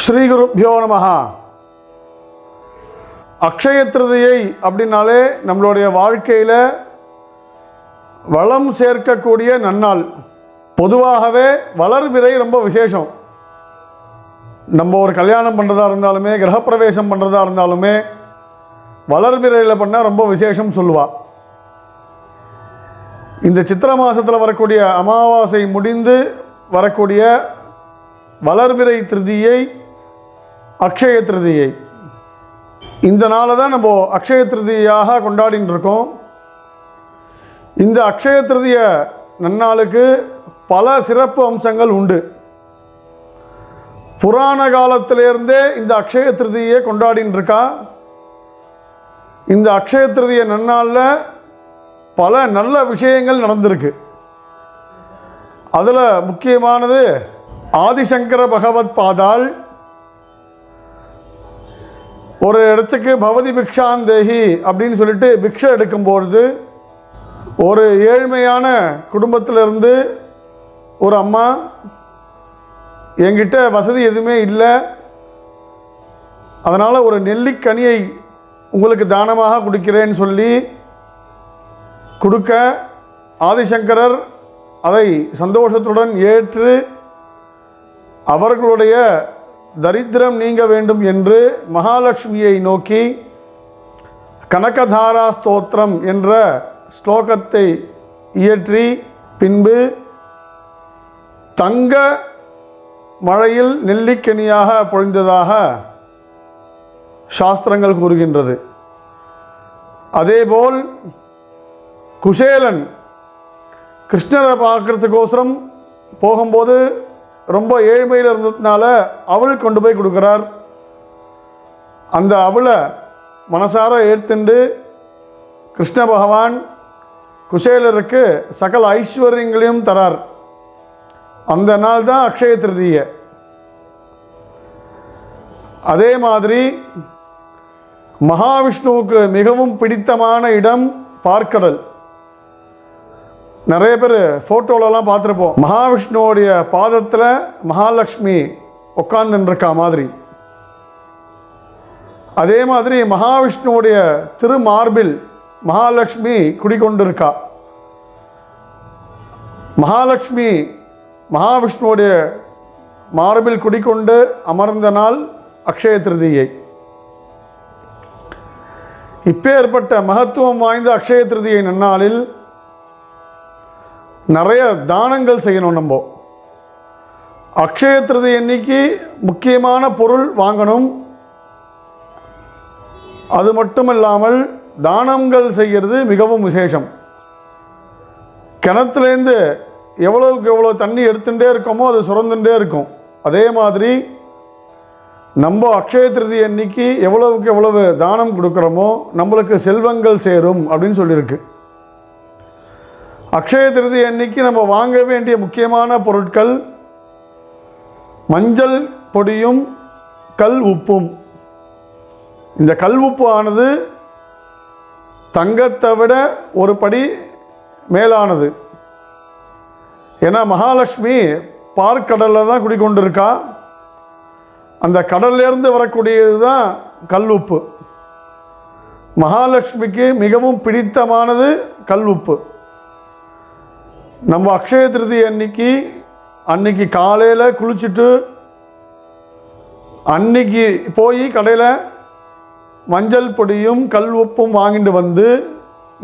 ஸ்ரீகுருப்பியோ நமஹா. அக்ஷய திருதியை அப்படின்னாலே நம்மளுடைய வாழ்க்கையில் வளம் சேர்க்கக்கூடிய நன்னாள். பொதுவாகவே வளர்பிறை ரொம்ப விசேஷம். நம்ம ஒரு கல்யாணம் பண்ணுறதா இருந்தாலுமே கிரகப்பிரவேசம் பண்ணுறதா இருந்தாலுமே வளர்பிறையில் பண்ணால் ரொம்ப விசேஷம் சொல்லுவா. இந்த சித்திர மாதத்தில் வரக்கூடிய அமாவாசை முடிந்து வரக்கூடிய வளர்பிறை திருதியை அக்ஷய திருதியை. இந்த நாளை தான் நம்ம அக்ஷய திருதியாக கொண்டாடின்னு இருக்கோம் இந்த அக்ஷய திருதிய நன்னாளுக்கு பல சிறப்பு அம்சங்கள் உண்டு. புராண காலத்திலேருந்தே இந்த அக்ஷய திருதியை கொண்டாடின்னு இருக்கா இந்த அக்ஷய திருதிய நன்னாளில் பல நல்ல விஷயங்கள் நடந்திருக்கு. அதில் முக்கியமானது ஆதிசங்கர பகவத் பாதாள் ஒரு இடத்துக்கு பவதி பிக்ஷாந்தேகி அப்படின்னு சொல்லிட்டு பிக்ஷை எடுக்கும்பொழுது ஒரு ஏழ்மையான குடும்பத்திலிருந்து ஒரு அம்மா என்கிட்ட வசதி எதுவுமே இல்லை. அதனால் ஒரு நெல்லிக்கனியை உங்களுக்கு தானமாக கொடுக்கிறேன்னு சொல்லி கொடுக்க ஆதிசங்கரர் அதை சந்தோஷத்துடன் ஏற்று அவர்களுடைய தரித்திரம் நீங்க வேண்டும் என்று மகாலட்சுமியை நோக்கி கனகதாரா ஸ்தோத்திரம் என்ற ஸ்லோகத்தை இயற்றி பின்பு தங்க மழையில் நெல்லிக்கனியாக பொழிந்ததாக சாஸ்திரங்கள் கூறுகின்றது. அதேபோல் குசேலன் கிருஷ்ணரை பார்க்கறதுக்கோசரம் போகும்போது ரொம்ப ஏழ்மையில் இருந்ததுனால அவள் கொண்டு போய் கொடுக்குறார். அந்த அவளை மனசார ஏற்றுண்டு கிருஷ்ண பகவான் குசேலருக்கு சகல ஐஸ்வர்யங்களையும் தரார். அந்த நாள் தான் அக்ஷய திருதியை. அதே மாதிரி மகாவிஷ்ணுவுக்கு மிகவும் பிடித்தமான இடம் பார்க்கடல். நிறைய பேர் ஃபோட்டோலலாம் பார்த்துருப்போம். மகாவிஷ்ணுவோடைய பாதத்தில் மகாலட்சுமி உட்கார்ந்துருக்கா மாதிரி. அதே மாதிரி மகாவிஷ்ணுவோடைய திருமார்பில் மகாலட்சுமி குடிக்கொண்டிருக்கா மகாலட்சுமி மகாவிஷ்ணுவோடைய மார்பில் குடிக்கொண்டு அமர்ந்த நாள் அக்ஷய திருதியை. இப்பேற்பட்ட மகத்துவம் வாய்ந்த அக்ஷய திருதியை நன்னாளில் நிறைய தானங்கள் செய்யணும் நம்ம. அக்ஷய திருதி அன்னைக்கு முக்கியமான பொருள் வாங்கணும் அது மட்டும் இல்லாமல் தானங்கள் செய்கிறது மிகவும் விசேஷம். கிணத்துலேருந்து எவ்வளவுக்கு எவ்வளோ தண்ணி எடுத்துகிட்டே இருக்கோமோ அது சுரந்துட்டே இருக்கும். அதே மாதிரி நம்ம அக்ஷய திருதி அன்னைக்கு எவ்வளவுக்கு எவ்வளவு தானம் கொடுக்குறோமோ நம்மளுக்கு செல்வங்கள் சேரும் அப்படின்னு சொல்லியிருக்கு. அக்ஷய திருதி அன்னைக்கு நம்ம வாங்க வேண்டிய முக்கியமான பொருட்கள் மஞ்சள் பொடியும் கல் உப்பும். இந்த கல் உப்பு ஆனது தங்கத்தை விட ஒரு படி மேலானது. ஏன்னா மகாலட்சுமி பார்க்கடலில் தான் குடிக்கொண்டிருக்கா. அந்த கடல்லேருந்து வரக்கூடியது தான் கல் உப்பு. மகாலட்சுமிக்கு மிகவும் பிடித்தமானது கல் உப்பு. நம்ம அக்ஷய திருதி அன்னைக்கு அன்னைக்கு காலையில் குளிச்சுட்டு அன்னைக்கு போய் கடையில் மஞ்சள் பொடியும் கல் உப்பும் வாங்கிட்டு வந்து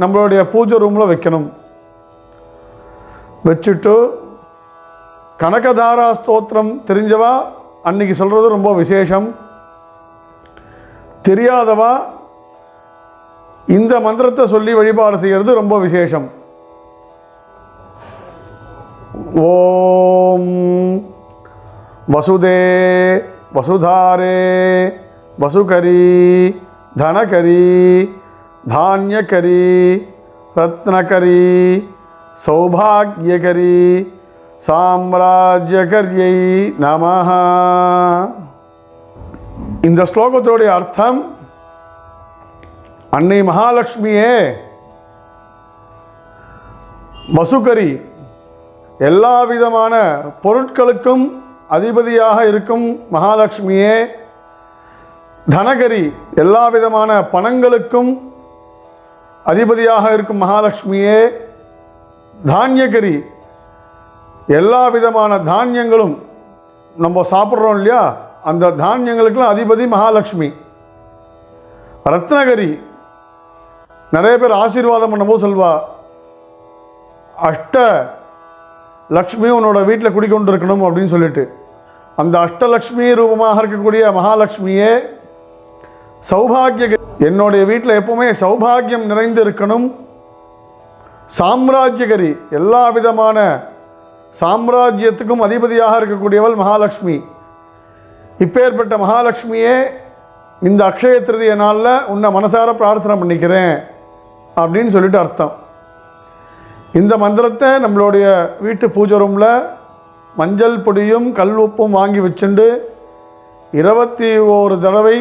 நம்மளுடைய பூஜை ரூமில் வைக்கணும். வச்சுட்டு கனகதாரா ஸ்தோத்திரம் தெரிஞ்சவா? அன்னைக்கு சொல்கிறது ரொம்ப விசேஷம். தெரியாதவா? இந்த மந்திரத்தை சொல்லி வழிபாடு செய்கிறது ரொம்ப விசேஷம். ஓம் வசுதே வசுதாரே வசுகரி தனகரி தானியகரி ரத்னகரி சௌபாகியகரி சாம்ராஜ்யகர்யை நமஹ இந்த ஸ்லோகத்தோடைய அர்த்தம் அன்னை மகாலட்சுமியே வசுகரி எல்லா விதமான பொருட்களுக்கும் அதிபதியாக இருக்கும் மகாலட்சுமியே தனகரி எல்லா விதமான பணங்களுக்கும் அதிபதியாக இருக்கும் மகாலட்சுமியே தானியகரி எல்லா விதமான தானியங்களும் நம்ம சாப்பிட்றோம் இல்லையா? அந்த தானியங்களுக்கெல்லாம் அதிபதி மகாலட்சுமி. ரத்னகரி நிறைய பேர் ஆசீர்வாதம் பண்ணும்போது சொல்வா அஷ்ட லக்ஷ்மி உன்னோட வீட்டில் குடிக்கொண்டு இருக்கணும் அப்படின்னு சொல்லிட்டு. அந்த அஷ்டலக்ஷ்மி ரூபமாக இருக்கக்கூடிய மகாலட்சுமியே சௌபாகிய என்னுடைய வீட்டில் எப்பவுமே சௌபாகியம் நிறைந்து இருக்கணும் சாம்ராஜ்யகரி எல்லா விதமான சாம்ராஜ்யத்துக்கும் அதிபதியாக இருக்கக்கூடியவள் மகாலட்சுமி இப்பேற்பட்ட மகாலட்சுமியே இந்த அக்ஷய திருதிய நாளில் உன்னை மனசார பிரார்த்தனை பண்ணிக்கிறேன் அப்படின்னு சொல்லிட்டு அர்த்தம். இந்த மந்திரத்தை நம்மளுடைய வீட்டு பூஜை ரூமில் மஞ்சள் பொடியும் கல் உப்பும் வாங்கி வச்சுண்டு இருபத்தி ஓரு தடவை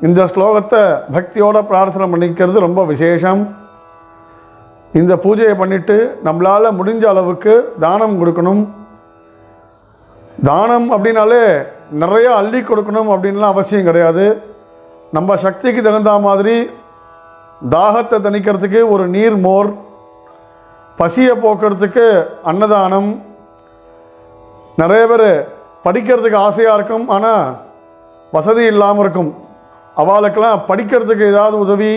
இந்த ஸ்லோகத்தை பக்தியோட பிரார்த்தனை பண்ணிக்கிறது ரொம்ப விசேஷம். இந்த பூஜையை பண்ணிட்டு நம்மளால் முடிஞ்ச அளவுக்கு தானம் கொடுக்கணும். தானம் அப்படின்னாலே நிறைய அள்ளி கொடுக்கணும் அப்படின்லாம் அவசியம் கிடையாது. நம்ம சக்திக்கு தகுந்த மாதிரி தாகத்தை தணிக்கிறதுக்கு ஒரு நீர் மோர் பசியை போக்குறதுக்கு அன்னதானம். நிறைய பேர் படிக்கிறதுக்கு ஆசையாக இருக்கும் ஆனால் வசதி இல்லாமல் இருக்கும். அவளுக்கெல்லாம் படிக்கிறதுக்கு ஏதாவது உதவி.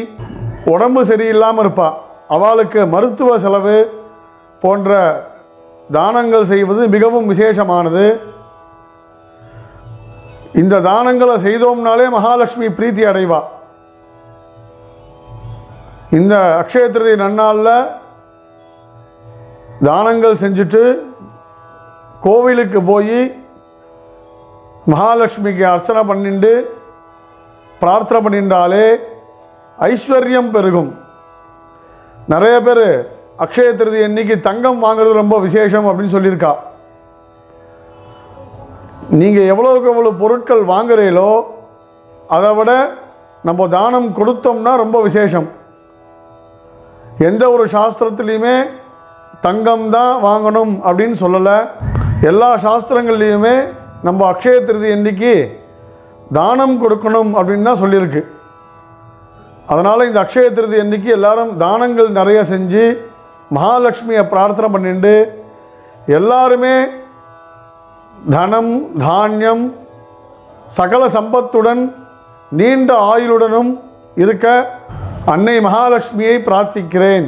உடம்பு சரியில்லாமல் இருப்பாள் அவளுக்கு மருத்துவ செலவு போன்ற தானங்கள் செய்வது மிகவும் விசேஷமானது. இந்த தானங்களை செய்தோம்னாலே மகாலட்சுமி பிரீத்தி அடைவா. இந்த அக்ஷய திருதி நன்னாளில் தானங்கள் செஞ்சுட்டு கோவிலுக்கு போய் மகாலட்சுமிக்கு அர்ச்சனை பண்ணிண்டு பிரார்த்தனை பண்ணிட்டாலே ஐஸ்வர்யம் பெருகும். நிறைய பேர் அக்ஷய திருதி அன்னைக்கு தங்கம் வாங்குறது ரொம்ப விசேஷம் அப்படின்னு சொல்லியிருக்கா. நீங்கள் எவ்வளோக்கு எவ்வளோ பொருட்கள் வாங்குறீங்களோ அதை விட நம்ம தானம் கொடுத்தோம்னா ரொம்ப விசேஷம். எந்த ஒரு சாஸ்திரத்துலேயுமே தங்கம் தான் வாங்கணும் அப்படின்னு சொல்லலை. எல்லா சாஸ்திரங்கள்லேயுமே நம்ம அக்ஷய திருதி அன்னைக்கு தானம் கொடுக்கணும் அப்படின்னு தான் சொல்லியிருக்கு. அதனால் இந்த அக்ஷய திருதி அன்னைக்கு எல்லாரும் தானங்கள் நிறைய செஞ்சு மகாலட்சுமியை பிரார்த்தனை பண்ணிட்டு எல்லாருமே தனம் தானியம் சகல சம்பத்துடன் நீண்ட ஆயுளுடனும் இருக்க அன்னை மகாலட்சுமியை பிரார்த்திக்கிறேன்.